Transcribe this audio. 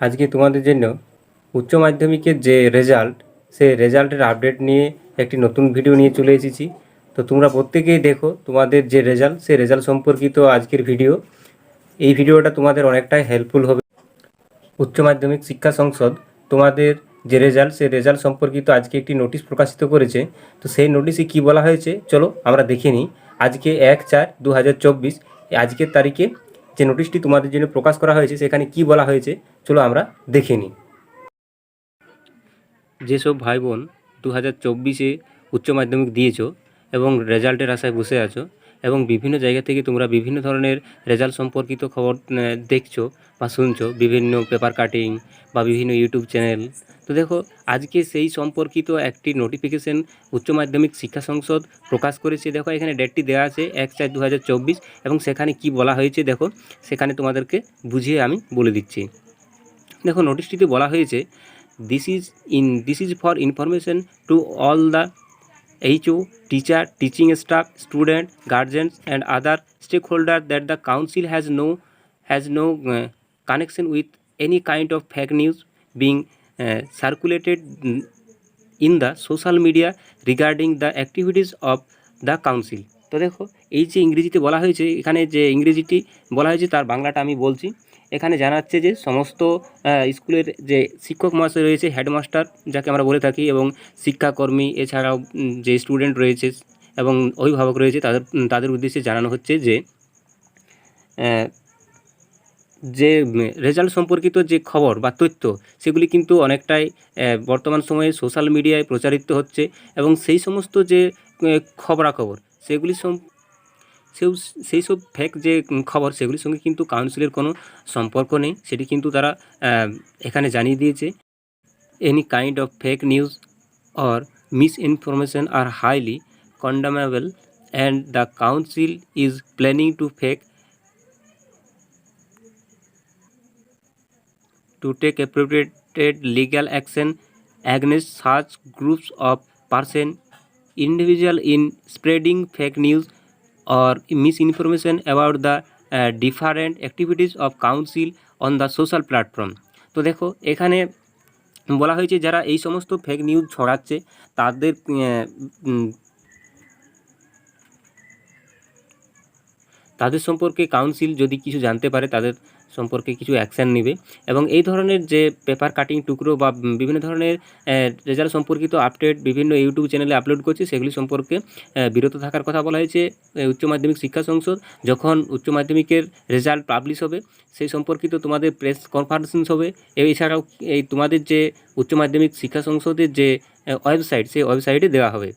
আজকে তোমাদের জন্য উচ্চ মাধ্যমিকের যে রেজাল্ট সেই রেজাল্টের আপডেট নিয়ে একটি নতুন ভিডিও নিয়ে চলে এসেছি। তো তোমরা প্রত্যেকেই দেখো তোমাদের যে রেজাল্ট সেই রেজাল্ট সম্পর্কিত আজকের ভিডিও এই ভিডিওটা তোমাদের অনেকটাই হেল্পফুল হবে। উচ্চ মাধ্যমিক শিক্ষা সংসদ তোমাদের যে রেজাল্ট সেই রেজাল্ট সম্পর্কিত আজকে একটি নোটিশ প্রকাশিত করেছে। তো সেই নোটিশে কি বলা হয়েছে? চলো আমরা দেখে নিই। আজকে এক চার দু আজকের তারিখে যে নোটিশটি তোমাদের জন্য প্রকাশ করা হয়েছে, সেখানে কি বলা হয়েছে, চলো আমরা দেখে নিই। যেসব ভাই বোন দু হাজার চব্বিশে উচ্চ মাধ্যমিক দিয়েছ এবং রেজাল্টের আশায় বসে আছো এবং বিভিন্ন জায়গা থেকে তোমরা বিভিন্ন ধরনের রেজাল্ট সম্পর্কিত খবর দেখছ বা শুনছো, বিভিন্ন পেপার কাটিং বা বিভিন্ন ইউটিউব চ্যানেল তো দেখো আজকে সেই সম্পর্কিত একটি নোটিফিকেশন উচ্চ মাধ্যমিক শিক্ষা সংসদ প্রকাশ করেছে। দেখো এখানে ডেটটি দেওয়া আছে এক চার দু এবং সেখানে কি বলা হয়েছে দেখো সেখানে তোমাদেরকে বুঝিয়ে আমি বলে দিচ্ছি। দেখো নোটিশটিতে বলা হয়েছে this is in this is for information to all the teacher, teaching staff, student, guardians, and other stakeholders that the council has no has no uh, connection with any kind of fake news being uh, circulated mm, in the social media regarding the activities of the council. তো দেখো এই যে ইংরেজিতে বলা হয়েছে এখানে যে ইংরেজিটি বলা হয়েছে তার বাংলাটা আমি বলছি। এখানে জানাচ্ছে যে সমস্ত স্কুলের যে শিক্ষক মহাশয় রয়েছে হেডমাস্টার যাকে আমরা বলে থাকি এবং শিক্ষাকর্মী এছাড়াও যে স্টুডেন্ট রয়েছে এবং অভিভাবক রয়েছে তাদের তাদের উদ্দেশ্যে জানানো হচ্ছে যে যে রেজাল্ট সম্পর্কিত যে খবর বা তথ্য, সেগুলি কিন্তু অনেকটাই বর্তমান সময়ে সোশ্যাল মিডিয়ায় প্রচারিত হচ্ছে এবং সেই সমস্ত যে খবরাখবর, সেগুলি সেও সেই সব ফেক যে খবর, সেগুলির সঙ্গে কিন্তু কাউন্সিলের কোনো সম্পর্ক নেই। সেটি কিন্তু তারা এখানে জানিয়ে দিয়েছে। Any kind of fake news or misinformation are highly condemnable and the council is planning to fake to take appropriate legal action against such groups of person individual in spreading fake news or misinformation about the uh, different activities of council on the social platform তো দেখো এখানে বলা হয়েছে যারা এই সমস্ত fake news ছড়াচ্ছে তাদের তাদের সম্পর্কে কাউন্সিল যদি কিছু জানতে পারে, তাদের সম্পর্কে কিছু অ্যাকশান নেবে। এবং এই ধরনের যে পেপার কাটিং টুকরো বা বিভিন্ন ধরনের রেজাল্ট সম্পর্কিত আপডেট বিভিন্ন ইউটিউব চ্যানেলে আপলোড করছে, সেগুলি সম্পর্কে বিরত থাকার কথা বলা হয়েছে উচ্চ মাধ্যমিক শিক্ষা সংসদ। যখন উচ্চ মাধ্যমিকের রেজাল্ট পাবলিশ হবে, সেই সম্পর্কিত তোমাদের প্রেস কনফারেন্স হবে। এছাড়াও এই তোমাদের যে উচ্চ মাধ্যমিক শিক্ষা সংসদের যে ওয়েবসাইট সেই ওয়েবসাইটে দেওয়া হবে।